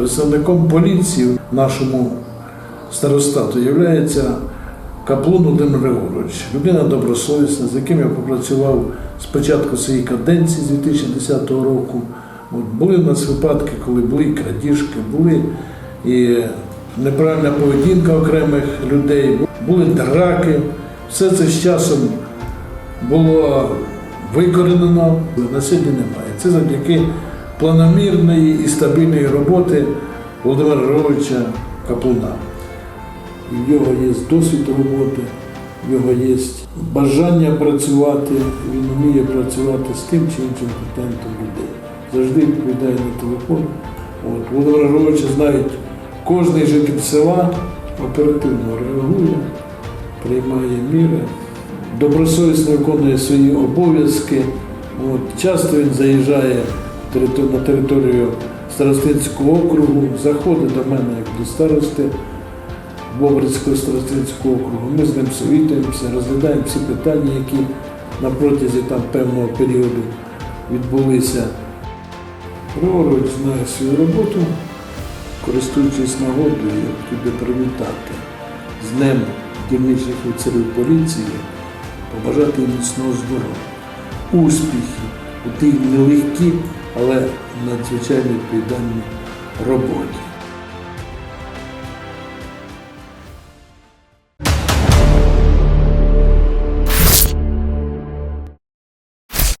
Представником поліції в нашому старостату є Каплун Володимир Григорович. Людина добросовісна, з яким я попрацював з початку своєї каденції з 2010 року. От, були в нас випадки, коли були крадіжки, були і неправильна поведінка окремих людей, були драки. Все це з часом було викоренено, на сьогодні немає. Це завдяки планомірної і стабільної роботи Володимира Григоровича Каплуна. В нього є досвід роботи, в нього є бажання працювати, він вміє працювати з тим чи іншим контентом людей. Завжди відповідає на телефон. От, Володимира Григоровича знають кожний житель села, оперативно реагує, приймає міри, добросовісно виконує свої обов'язки. От, часто він заїжджає на територію Старостинського округу, заходить до мене як до старости. Бобрицького старостинського округу. Ми з ним совітуємося, розглядаємо всі питання, які на протязі там певного періоду відбулися. Григорович знає свою роботу, користуючись нагодою, я хотів би привітати з Днем дільничних офіцерів поліції, побажати міцного здоров'я, успіхів у тій нелегкій, але надзвичайно відповідальній роботі.